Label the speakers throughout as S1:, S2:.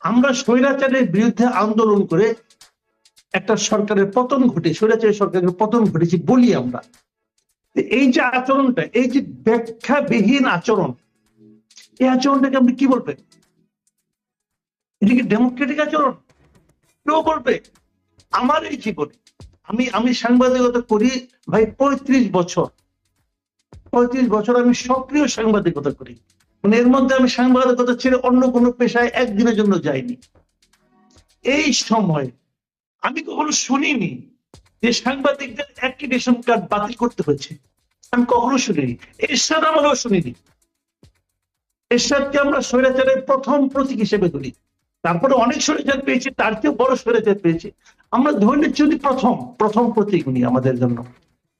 S1: আমরা স্বৈরাচারের বিরুদ্ধে আন্দোলন করে একটা সরকারের পতন ঘটে স্বৈরাচারী সরকারের পতন ঘটেছে বলি আমরা। এই যে আচরণটা, এই যে ব্যাখ্যাবিহীন আচরণ, এই আচরণটাকে আপনি কি বলবেন? এটা কি ডেমোক্রেটিক আচরণ? কেউ বলবে, আমার এই জীবনে, আমি আমি সাংবাদিকতা করি ভাই পঁয়ত্রিশ বছর। পঁয়ত্রিশ বছর আমি সক্রিয় সাংবাদিকতা করি। মানে এর মধ্যে আমি সাংবাদিকতা ছেড়ে অন্য কোনো পেশায় একদিনের জন্য যাইনি। এই সময় আমি কখনো শুনিনি যে সাংবাদিকদের অ্যাক্রিডেশন কার্ড বাতিল করতে হয়েছে। আমি কখনো শুনিনি। এরশাদ আমলেও শুনিনি। এরশাদকে আমরা স্বৈরাচারের প্রথম প্রতীক হিসেবে ধরি। তারপরে অনেক স্বৈরাচার পেয়েছি, তার চেয়েও বড় স্বৈরাচার পেয়েছি। আমরা ধরে নিচ্ছি প্রথম প্রথম প্রতীক উনি আমাদের জন্য।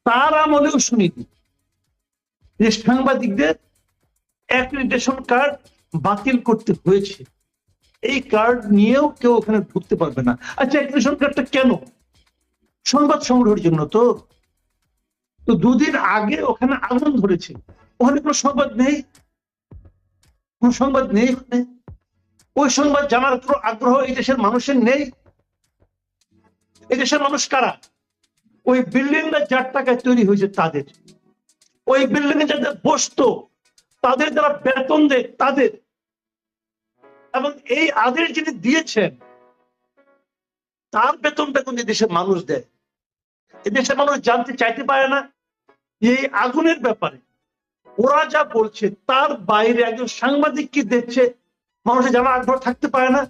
S1: তার আমলেও শুনিনি যে সাংবাদিকদের অ্যাক্রিডিটেশন কার্ড বাতিল করতে হয়েছে। এই কার্ড নিয়েও কেউ ওখানে ঢুকতে পারবে না। আচ্ছা অ্যাক্রিডিটেশন কার্ডটা কেন? সংবাদ সংগ্রহের জন্য তো। তো দুদিন আগে ওখানে আগুন ধরেছে। ওখানে কোনো সংবাদ নেই? কোন সংবাদ নেই ওখানে? ওই সংবাদ জানার কোনো আগ্রহ এই দেশের মানুষের নেই? এই দেশের মানুষ কারা? ওই বিল্ডিংটা যার টাকায় তৈরি হয়েছে তাদের। ওই বিল্ডিং এ যাদের বসতো তাদের যারা বেতন দেয়, তাদের। এবং এই আদেশ যিনি দিয়েছেন, তার বেতনটা কিন্তু দেশের মানুষ দেয়। এদেশের মানুষ জানতে চাইতে পারে না। এই আগুনের ব্যাপারে ওরা যা বলছে, তার বাইরে একজন সাংবাদিক কি দেখছে, মানুষের জানা আগ্রহ থাকতে পারে না।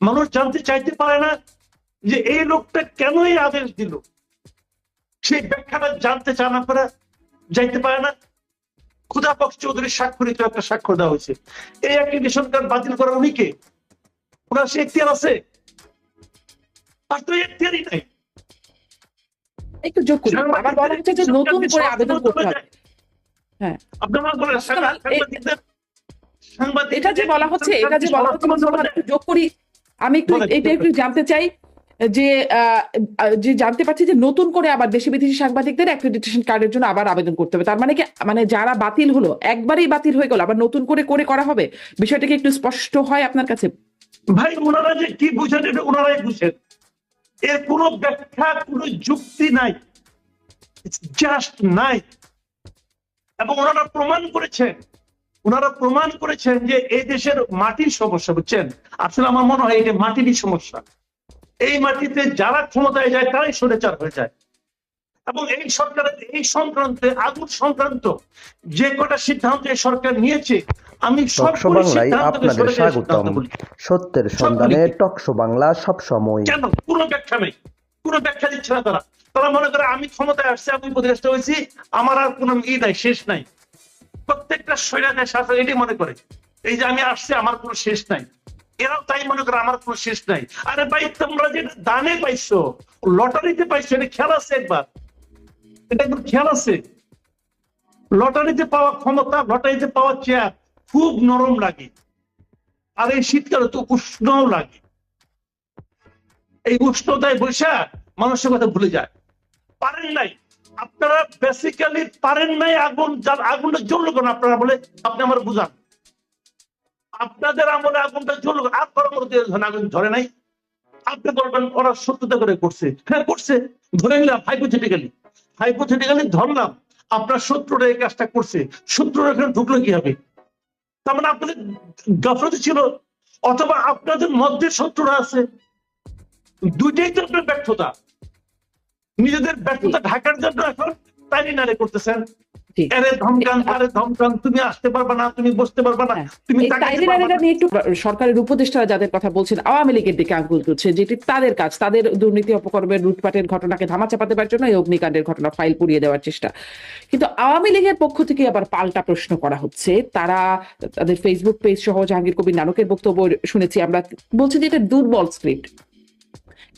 S1: মানুষ জানতে চাইতে পারে না যে এই লোকটা কেন এই আদেশ দিল। সেই ব্যাখ্যাটা জানতে চায় না পারে যাইতে পারে না। ক্ষুদাপক্ষ চৌধুরীর স্বাক্ষরিত একটা স্বাক্ষর দেওয়া হয়েছে। এই অ্যাক্রিডিটেশন কার্ড বাতিল করা উনি কে? ওনার সে এখতিয়ার আছে? আর তো এখতিয়ারই নাই।
S2: একটু যোগ করি আবার বলা হচ্ছে যে নতুন করে আবেদন করতে হবে। হ্যাঁ।
S1: আপনারা বলেন সাংবাদিক-
S2: এটা যে বলা হচ্ছে এটা যে বলা হচ্ছে যোগ করি। আমি একটু এটা একটু জানতে চাই যে যে জানতে পারছি যে নতুন করে আবার দেশি বিদেশি সাংবাদিকদের অ্যাক্রেডিটেশন কার্ডের জন্য আবার আবেদন করতে হবে। তার মানে কি মানে যারা বাতিল হলো, একবারই বাতিল হয়ে গেল, আবার নতুন করে করে করা হবে? বিষয়টা কি একটু স্পষ্ট হয় আপনার কাছে?
S1: ভাই, ওনারা যে কি বুঝেন এটা ওনারাই বুঝেন। এর কোনো ব্যাখ্যা, কোনো যুক্তি নাই। জাস্ট নাই। এবং ওনারা প্রমাণ করেছেন। ওনারা প্রমাণ করেছেন যে এই দেশের মাটির সমস্যা, বুঝছেন? আসলে আমার মনে হয় এটা মাটিরই সমস্যা। এই মাটিতে যারা ক্ষমতায় যায় তারাই সরেচার হয়ে যায়। এবং এই সরকারের এই সংক্রান্তে আগুন সংক্রান্ত যে কটা সিদ্ধান্ত এই সরকার নিয়েছে আমি
S3: টকশো বাংলায় আপনাদের স্বাগতম। সত্যের সন্ধানে টকশো বাংলা সব সময়।
S1: কেন? কোনো ব্যাখ্যা নেই। কোনো ব্যাখ্যা দিচ্ছে না তারা। তারা মনে করে আমি ক্ষমতায় আসছি আমি উপদেষ্টা হয়েছি আমার আর কোনো ই নাই শেষ নাই। প্রত্যেকটা স্বৈরাচার শাসক এটাই মনে করে। এই যে আমি আসছি আমার কোনো শেষ নাই। এরাও তাই মনে করে আমার কোনো শেষ নাই। আরে ভাই, তোমরা যেটা দানে পাইছো, লটারিতে পাইছো, এটা খেয়াল আছে একবার? এটা একবার খেয়াল আছে? লটারিতে পাওয়া ক্ষমতা, লটারিতে পাওয়া চেয়ার খুব নরম লাগে। আর এই শীতকালে তো উষ্ণও লাগে। এই উষ্ণতায় বৈশা মানুষের কথা ভুলে যায়। পারেন নাই। আপনারা বেসিক্যালি পারেন নাই, আগুন, যার আগুনটা জ্বললো কেন? আপনারা বলে আপনি আমার বুঝান। আপনাদের আমলে আগুনটা জ্বললো কেন? আর পরবর্তী আগুন ধরে নাই, আপনি বলবেন, ওরা সত্যতা করে করছে। হ্যাঁ করছে। ধরে নিলাম হাইপোথেটিক্যালি হাইপোথেটিক্যালি ধরলাম, আপনার শত্রুরা এই কাজটা করছে। শত্রুরা এখানে ঢুকলো কি হবে তার মানে আপনাদের গাফলতি ছিল? অথবা আপনাদের মধ্যে শত্রুরা আছে? দুইটাই তো আপনার ব্যর্থতা। নিজেদের ব্যর্থতা ঢাকার জন্য এখন তাই নারে করতেছেন। আরে ধমকান আরে ধমকান তুমি আসতে পারবে না তুমি বসতে পারবে না
S2: হ্যাঁ।
S1: তুমি
S2: একটু সরকারের উপদেষ্টারা যাদের কথা বলছেন আওয়ামী লীগের দিকে আঙ্গুল তুলছে যেটি তাদের কাজ তাদের দুর্নীতি অপকর্মের লুটপাটের ঘটনাকে ধামা চাপাতে পারার জন্য এই অগ্নিকাণ্ডের ঘটনা ফাইল পুড়িয়ে দেওয়ার চেষ্টা। কিন্তু আওয়ামী লীগের পক্ষ থেকে আবার পাল্টা প্রশ্ন করা হচ্ছে। তারা তাদের ফেসবুক পেজ সহ জাহাঙ্গীর কবির নানকের বক্তব্য শুনেছি আমরা বলছি যে এটা দুর্বল স্ক্রিপ্ট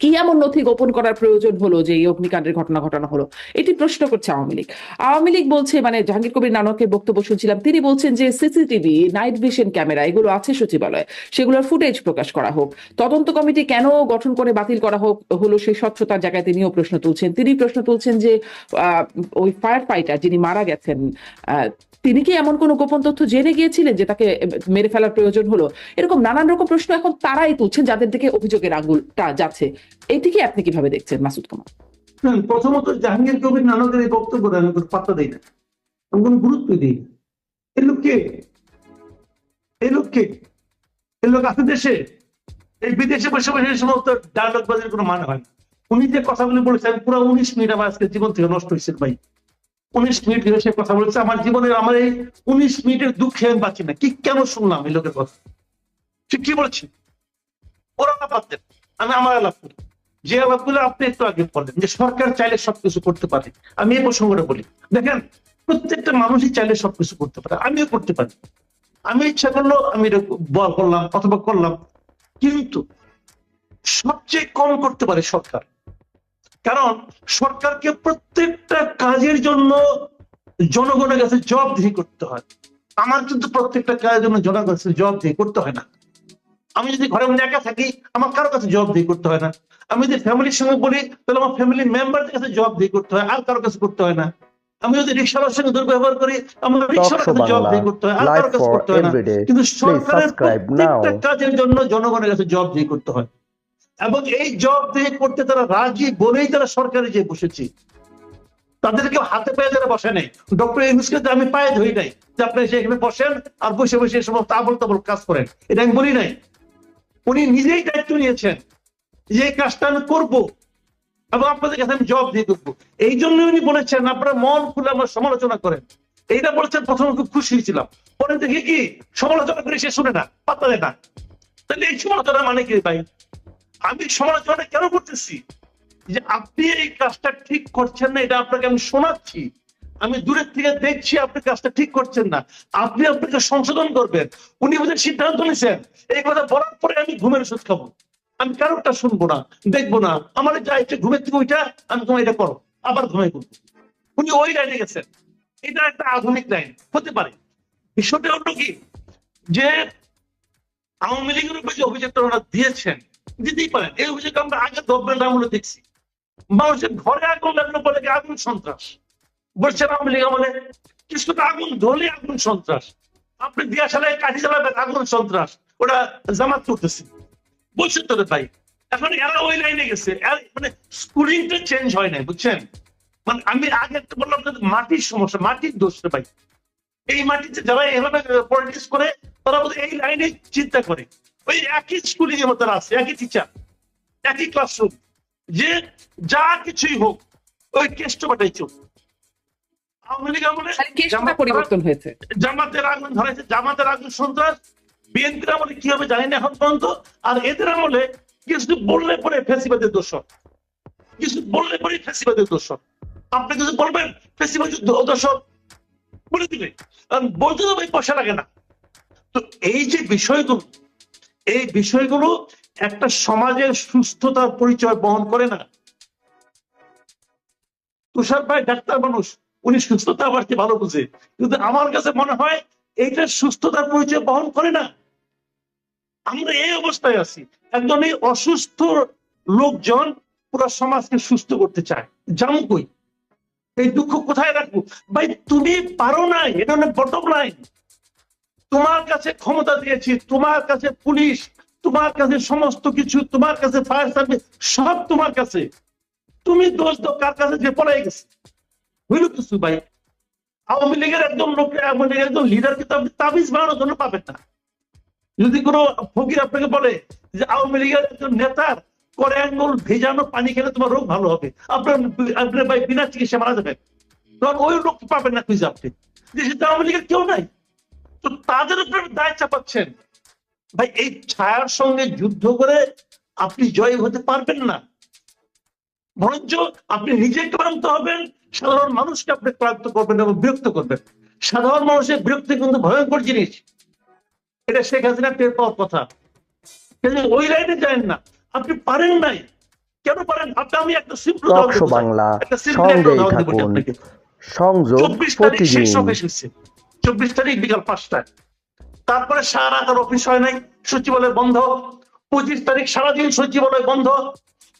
S2: কি এমন নথি গোপন করার প্রয়োজন হলো যে এই অগ্নিকাণ্ডের ঘটনা ঘটানো হলো? এটি প্রশ্ন করছে আওয়ামী লীগ। আওয়ামী লীগ বলছে মানে জাহাঙ্গীর কবির নানকের বক্তব্য শুনছিলাম, তিনি বলছেন যে সিসিটিভি, নাইট ভিশন ক্যামেরা, এগুলো আছে সচিবালয়ে। সেগুলোর ফুটেজ প্রকাশ করা হোক। তদন্ত কমিটি কেন গঠন করে বাতিল করা হোক, হলো সেই স্বচ্ছতার জায়গায় তিনিও প্রশ্ন তুলছেন। তিনি প্রশ্ন তুলছেন যে ওই ফায়ার ফাইটার যিনি মারা গেছেন তিনি কি এমন কোনো গোপন তথ্য জেনে গিয়েছিলেন যে তাকে মেরে ফেলার প্রয়োজন হলো? এরকম নানান রকম প্রশ্ন এখন তারাই তুলছেন, যাদের দিকে অভিযোগের আঙ্গুলটা যাচ্ছে। এটিকে আপনি কীভাবে দেখছেন মাসুদ কুমার?
S1: প্রথমত জাহাঙ্গীর কবির নানকের এই বক্তব্য আমি কোনো পাত্তা দিই না। আমি কোনো গুরুত্ব দিই না। কে? এই লোক কে? এই লোক আছে দেশে? এই বিদেশে বসে বসে সমস্ত ডায়লগ বাজের কোনো মানে হয় না। উনি যে কথাগুলি বলেছেন পুরো উনিশ মিনিট আমার আজকে জীবন থেকে নষ্ট হয়েছে ভাই। উনিশ মিনিট ধরে সে কথা বলেছে, আমার জীবনের আমার এই উনিশ মিনিটের দুঃখে আমি বাঁচি না। কি কেন শুনলাম এই লোকের কথা? ঠিক কি বলছে? ওরা না পারতেন আমি আমার আলাপ করি। যে আলাপগুলো আপনি একটু আগে বলেন যে সরকার চাইলে সবকিছু করতে পারে, আমি এই প্রসঙ্গটা বলি। দেখেন, প্রত্যেকটা মানুষই চাইলে সবকিছু করতে পারে, আমিও করতে পারি। আমি ইচ্ছা করল আমি এটা করলাম অথবা করলাম, কিন্তু সবচেয়ে কম করতে পারে সরকার। কারণ সরকারকে প্রত্যেকটা কাজের জন্য জনগণের কাছে জবাবদিহি করতে হয়। আমার কিন্তু প্রত্যেকটা কাজের জন্য জনগণের কাছে জবাবদিহি করতে হয় না। আমি যদি ঘরের মধ্যে একা থাকি আমার কারও কাছে জবাবদিহি করতে হয় না। আমি যদি ফ্যামিলির সঙ্গে বলি তাহলে আমার ফ্যামিলি মেম্বারদের কাছে জবাবদিহি করতে হয় আর কারও কাছে করতে হয় না। আমি যদি রিক্সাওয়ালার সঙ্গে দুর্ব্যবহার করি আমার রিক্সাওয়ালার কাছে জবাবদিহি করতে হয় আর কারও কাছে করতে হয় না। কিন্তু সরকারের প্রত্যেকটা কাজের জন্য জনগণের কাছে জবাবদিহি করতে হয়। এবং এই জবাবদিহি করতে তারা রাজি বলেই তারা সরকারে যে বসেছে। তাদেরকে হাতে পায়ে যারা বসে নেই। ডক্টর ইউনুসকে আমি পায়ে ধরি নাই যে আপনি সেখানে বসেন আর বসে বসে সমস্ত আবল তাবল কাজ করেন। এটা আমি বলি নাই। উনি নিজেই দায়িত্ব নিয়েছেন যে এই কাজটা আমি করব এবং আপনাদের কাছে আমি জবাব দিয়ে করব এই জন্য উনি বলেছেন, আপনারা মন খুলে আমার সমালোচনা করেন। এইটা বলেছেন, প্রথমে খুব খুশি হয়েছিলাম। পরে দেখি কি, সমালোচনা করে সে শুনে না পাত্তা দেয় না। তাহলে এই সমালোচনা মানে কি ভাই? আমি সমালোচনা কেন করতেছি? যে আপনি এই কাজটা ঠিক করছেন না, এটা আপনাকে আমি শোনাচ্ছি। আমি দূরের থেকে দেখছি আপনি কাজটা ঠিক করছেন না। আপনি আপনাকে সংশোধন করবেন। উনি বোধ সিদ্ধান্ত নিয়েছেন। এই কথা বলার পরে আমি ঘুমের ওষুধ খাব। আমি কারোরটা শুনব না, দেখব না। আমার যা ইচ্ছে, ঘুমের থেকে ওইটা আমি তোমার এটা করো। আবার ঘুমাই করব উনি ওই লাইনে গেছেন। এটা একটা আধুনিক লাইন। হতে পারে। বিষয়টা হলো কি? যে আওয়ামী লীগের উপরে যে অভিযোগটা ওনারা দিয়েছেন, দিতেই পারেন। এই অভিযোগ আমরা আগে গভর্নমেন্ট আমলে দেখছি। মানুষের ঘরে আগুন লাগল বলে আগুন সন্ত্রাস? বলছেন আওয়ামী লীগ আমলে? কিছুটা আগুন ধরলে আগুন সন্ত্রাস। আপনি দিয়া সালায় কাঠি চালাবেন আগুন সন্ত্রাস। ওটা জামাত করতেছে। বলছেন তো ভাই, এখন এরা ওই লাইনে গেছে। মানে স্কুলিংটা চেঞ্জ হয় নাই, বুঝছেন? মানে আমি আগে একটা বললাম যে মাটির সমস্যা, মাটির দোষ ভাই। এই মাটিতে যারা এভাবে পলিটিক্স করে, তারা হয় এই লাইনে চিন্তা করে। ওই একই স্কুলিং এর মতো আছে, একই টিচার একই ক্লাসরুম যে যা কিছুই হোক, ওই কেষ্ট বাটাই চল আওয়ামী লীগ আমলে
S2: পরিবর্তন হয়েছে?
S1: জামাতের আগুন ধরাইছে জামাতের আগুন সন্ত্রাস বিএনপির আমলে কি হবে জানি না এখন পর্যন্ত। আর এদের আমলে কিছু বললে পরে ফেসিবাদের দোষ কিছু বললে পরে ফেসিবাদের দোষ আপনি কিছু বলবেন ফেসিবাদের দোষ বলে দিবে। কারণ বলতে তো ভাই পয়সা লাগে না। তো এই যে বিষয়গুলো এই বিষয়গুলো একটা সমাজের সুস্থতার পরিচয় বহন করে না। তুষার ভাই ডাক্তার মানুষ। উনি সুস্থতা আবার কি ভালো বুঝে? কিন্তু আমার কাছে মনে হয় এইটা সুস্থতার পরিচয় বহন করে না। আমরা এই অবস্থায় আছি। একজন এই অসুস্থ লোকজন পুরো সমাজকে সুস্থ করতে চায়। জামু কই? এই দুঃখ কোথায় রাখব? ভাই, তুমি পারো না এটা হলো বটম লাইন তোমার কাছে ক্ষমতা দিয়েছি, তোমার কাছে পুলিশ, তোমার কাছে সমস্ত কিছু, তোমার কাছে ফায়ার সার্ভিস সব তোমার কাছে। তুমি দোষ দাও, কার কাছে যে পড়াই গেছে? হইল ভাই আওয়ামী লীগের একদম লোক, আওয়ামী লীগের একদম লিডারকে তো আপনি তাবিজ বানানোর জন্য পাবেন না। যদি কোনো ফকির আপনাকে বলে যে আওয়ামী লীগের একজন নেতার করে আঙ্গুল ভেজানো পানি খেলে তোমার রোগ ভালো হবে, আপনার আপনার ভাই বিনা চিকিৎসা মারা যাবেন তখন ওই পাবেন না খুঁজে আপনি। আওয়ামী লীগের কেউ নাই। তো তাদের উপরে দায় চাপাচ্ছেন। ভাই, এই ছায়ার সঙ্গে যুদ্ধ করে আপনি জয় হতে পারবেন না। বরঞ্চ আপনি নিজে ক্লান্ত হবেন সাধারণ মানুষকে আপনি ক্লান্ত করবেন এবং বিরক্ত করবেন। সাধারণ মানুষের বিরক্তি কিন্তু ভয়ঙ্কর জিনিস। এটা শেখ হাসিনা টের পাওয়ার কথা। কিন্তু ওই লাইনে যায় না? আপনি পারেন নাই। কেন পারেন? আপনি আমি একটা সিম্পল
S3: বাংলা সংযোগ প্রতিদিন।
S1: হচ্ছে চব্বিশ তারিখ বিকাল পাঁচটায়। তারপরে সারা রাত আর অফিস হয় নাই। সচিবালয় বন্ধ। পঁচিশ তারিখ সারাদিন সচিবালয় বন্ধ।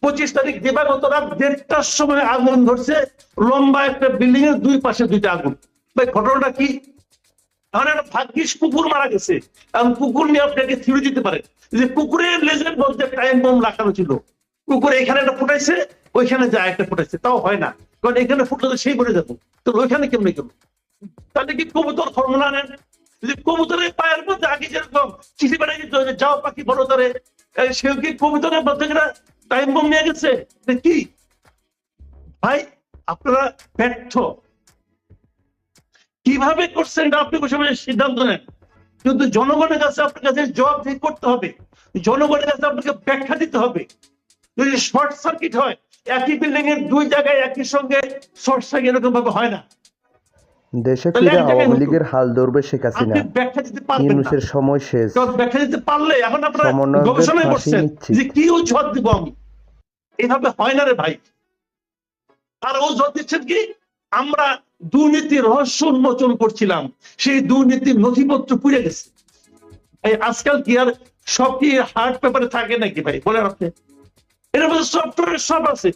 S1: পঁচিশ তারিখ দিবাগত রাত দেড়টার সময় আগুন ধরছে। লম্বা একটা বিল্ডিং এর দুই পাশে দুইটা আগুন। ভাই, ঘটনাটা কি? এখন একটা ভাগ্যিস কুকুর মারা গেছে। এখন কুকুর নিয়ে আপনাকে থিরে দিতে পারে যে কুকুরের লেজের মধ্যে টাইম বোম রাখানো ছিল। কুকুর এখানে একটা ফুটাইছে, ওইখানে যায় একটা ফুটাইছে। তাও হয় না। কারণ এখানে ফুটলে সেই করে যেত তো ওইখানে কেমনে গেল? তাহলে কি কবুতর ফর্মুলা নেন? যে কবুতরের পায়ের মধ্যে আগে যেরকম চিঠি বেড়ে যেত যে যাও পাখি বড় ধরে। সেও কি কবুতরের মধ্যে টাইম বোম নিয়ে গেছে? কি? ভাই আপনারা ব্যর্থ। কীভাবে করছেন আপনি বসে সিদ্ধান্ত নেন। কিন্তু জনগণের কাছে আপনার কাছে জবাব দিয়ে করতে হবে। জনগণের কাছে আপনাকে ব্যাখ্যা দিতে হবে। যদি শর্ট সার্কিট হয় একই বিল্ডিং এর দুই জায়গায় একই সঙ্গে শর্ট সার্কিট এরকম ভাবে হয় না।
S3: দেশে ফিরে আওয়ামী লীগের হাল ধরবে শেখ হাসিনা। ইউনুসের সময় শেষ।
S1: ব্যাখ্যা দিতে পারলে এখন আপনারা গবেষণায়
S3: ফাঁসি
S1: করছেন যে কি অজুহাত দিব আমি। এভাবে হয় না রে ভাই। আর অজুহাত দিচ্ছেন কি? আমরা দুর্নীতি রহস্য উন্মোচন করছিলাম, সেই দুর্নীতির নথিপত্র পুড়ে গেছে। এই আজকাল কি আর সব কি হার্ড পেপারে থাকে নাকি ভাই? বলেন আপনি। এর মধ্যে সফটওয়্যার সব আছে।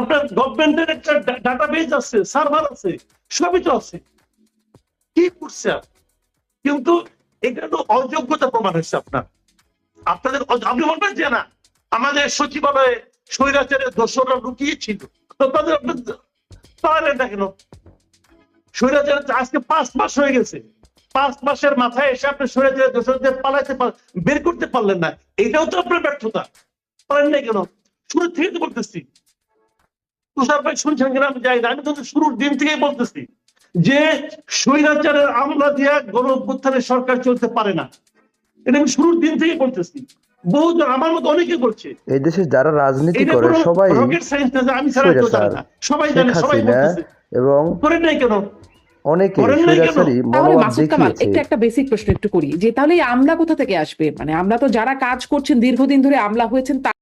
S1: আপনার গভর্নমেন্টের একটা ডাটাবেজ আছে সার্ভার আছে, সবই তো আছে। কি করছে? কিন্তু এটা তো অযোগ্যতা প্রমাণ হয়েছে আপনার। আপনাদের আপনি বলবেন যে না, আমাদের সচিবালয়ে স্বৈরাচারের দোষরা লুকিয়ে ছিল তো তাদের আপনি তাহলে না কেন? স্বৈরাচারের আজকে পাঁচ মাস হয়ে গেছে। পাঁচ মাসের মাথায় এসে আপনি স্বৈরাচারের দোষরদের পালাইতে বের করতে পারলেন না। এটাও তো আপনার ব্যর্থতা। পারেন না কেন? শুরু থেকে বলতেছি। তুষার ভাই শুনছেন কিনা আমি যাই না। আমি কিন্তু শুরুর দিন থেকেই বলতেছি যে স্বৈরাচারের আমলা দিয়া গণ সরকার চলতে পারে না। এটা আমি শুরুর দিন থেকেই বলতেছি। বহুজন আমার মতো অনেকে করছে।
S3: এই দেশে যারা রাজনীতি করে সবাই
S1: রকেট সায়েন্স না আমি ছাড়া কেউ জানে না। সবাই জানে সবাই বলতেছে।
S3: এবং
S1: করেন নাই কেন?
S3: অনেকে মনোভাব দেখিয়েছে।
S2: একটা বেসিক প্রশ্ন একটু করি। যে তাহলে আমলা কোথা থেকে আসবে? মানে আমরা তো যারা কাজ করছেন দীর্ঘদিন ধরে আমলা হয়েছেন